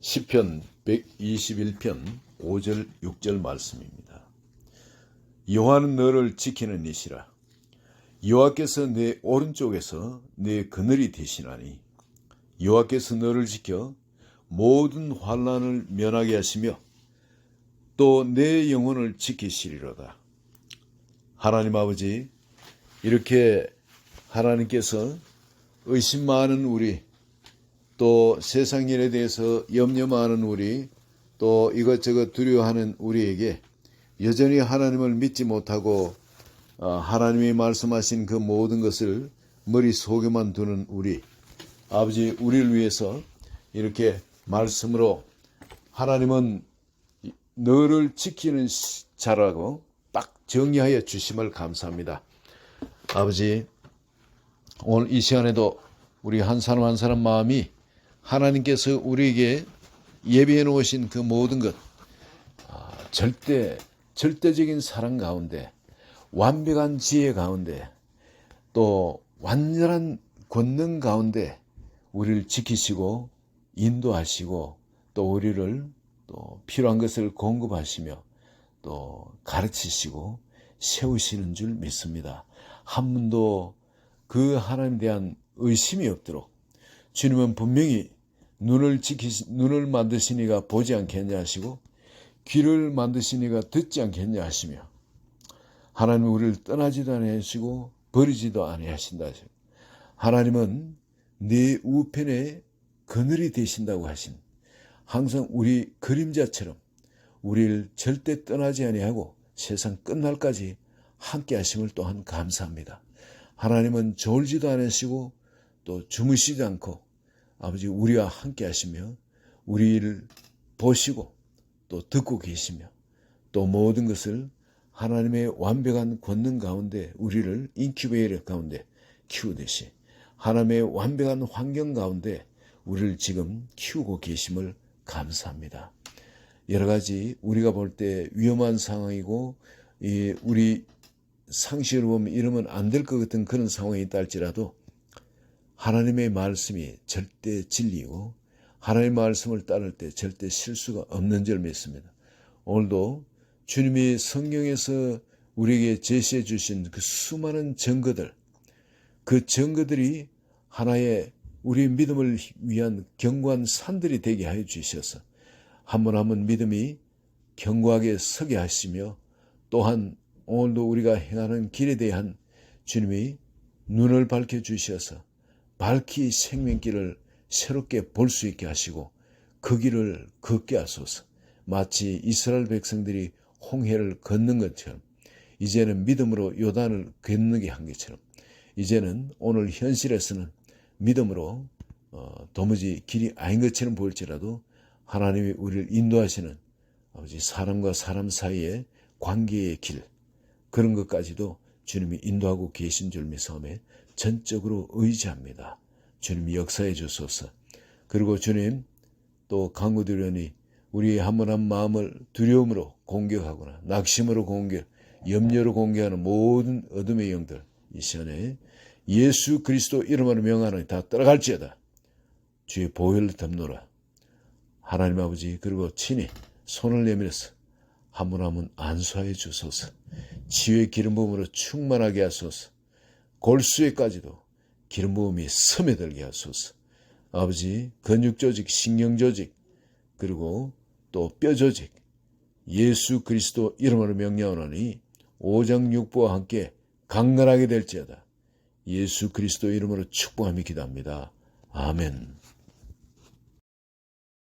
시편 121편 5절 6절 말씀입니다. 여호와는 너를 지키는 이시라. 여호와께서 내 오른쪽에서 내 그늘이 되시나니 여호와께서 너를 지켜 모든 환난을 면하게 하시며 또 내 영혼을 지키시리로다. 하나님 아버지 이렇게 하나님께서 의심 많은 우리 또 세상 일에 대해서 염려 많은 우리 또 이것저것 두려워하는 우리에게 여전히 하나님을 믿지 못하고 어, 하나님이 말씀하신 그 모든 것을 머릿속에만 두는 우리 아버지 우리를 위해서 이렇게 말씀으로 하나님은 너를 지키는 자라고 딱 정리하여 주심을 감사합니다. 아버지 오늘 이 시간에도 우리 한 사람 한 사람 마음이 하나님께서 우리에게 예비해 놓으신 그 모든 것 아, 절대 절대적인 사랑 가운데 완벽한 지혜 가운데 또 완전한 권능 가운데 우리를 지키시고 인도하시고 또 우리를 또 필요한 것을 공급하시며 또 가르치시고 세우시는 줄 믿습니다. 한 분도 그 하나님에 대한 의심이 없도록 주님은 분명히 눈을 지키시, 눈을 만드시니가 보지 않겠냐 하시고 귀를 만드시니가 듣지 않겠냐 하시며 하나님은 우리를 떠나지도 아니하시고 버리지도 아니하신다. 하나님은 네 우편에 그늘이 되신다고 하신 항상 우리 그림자처럼 우리를 절대 떠나지 아니하고 세상 끝날까지 함께 하심을 또한 감사합니다. 하나님은 졸지도 않으시고 또 주무시지 않고 아버지 우리와 함께 하시며 우리를 보시고 또 듣고 계시며 또 모든 것을 하나님의 완벽한 권능 가운데 우리를 인큐베이터 가운데 키우듯이 하나님의 완벽한 환경 가운데 우리를 지금 키우고 계심을 감사합니다. 여러 가지 우리가 볼 때 위험한 상황이고 이 우리 상식으로 보면 이러면 안 될 것 같은 그런 상황이 있다 할지라도 하나님의 말씀이 절대 진리고 하나님의 말씀을 따를 때 절대 실수가 없는 줄 믿습니다. 오늘도 주님이 성경에서 우리에게 제시해 주신 그 수많은 증거들, 그 증거들이 하나의 우리 믿음을 위한 견고한 산들이 되게 하여 주셔서 한 번 한 번 믿음이 견고하게 서게 하시며 또한 오늘도 우리가 행하는 길에 대한 주님이 눈을 밝혀 주셔서 밝히 생명길을 새롭게 볼 수 있게 하시고 그 길을 걷게 하소서. 마치 이스라엘 백성들이 홍해를 걷는 것처럼 이제는 믿음으로 요단을 건너게 한 것처럼 이제는 오늘 현실에서는 믿음으로 어, 도무지 길이 아닌 것처럼 보일지라도 하나님이 우리를 인도하시는 아버지 사람과 사람 사이의 관계의 길 그런 것까지도 주님이 인도하고 계신 줄 믿사오며 전적으로 의지합니다. 주님 역사해 주소서. 그리고 주님 또 강구드려니 우리 한번한 마음을 두려움으로 공격하거나 낙심으로 공격, 염려로 공격하는 모든 어둠의 영들 이 시간에 예수 그리스도 이름으로 명하는 다 떠나갈지어다. 주의 보혈을 덮노라. 하나님 아버지 그리고 친히 손을 내밀어서 한분한분 안수하여 주소서. 지혜의 기름 부음으로 충만하게 하소서. 골수에까지도 기름 부음이 스며들게 하소서. 아버지 근육 조직, 신경 조직 그리고 또 뼈 조직 예수 그리스도 이름으로 명령하노니 오장육부와 함께 강건하게 될지어다. 예수 그리스도 이름으로 축복하며 기도합니다. 아멘.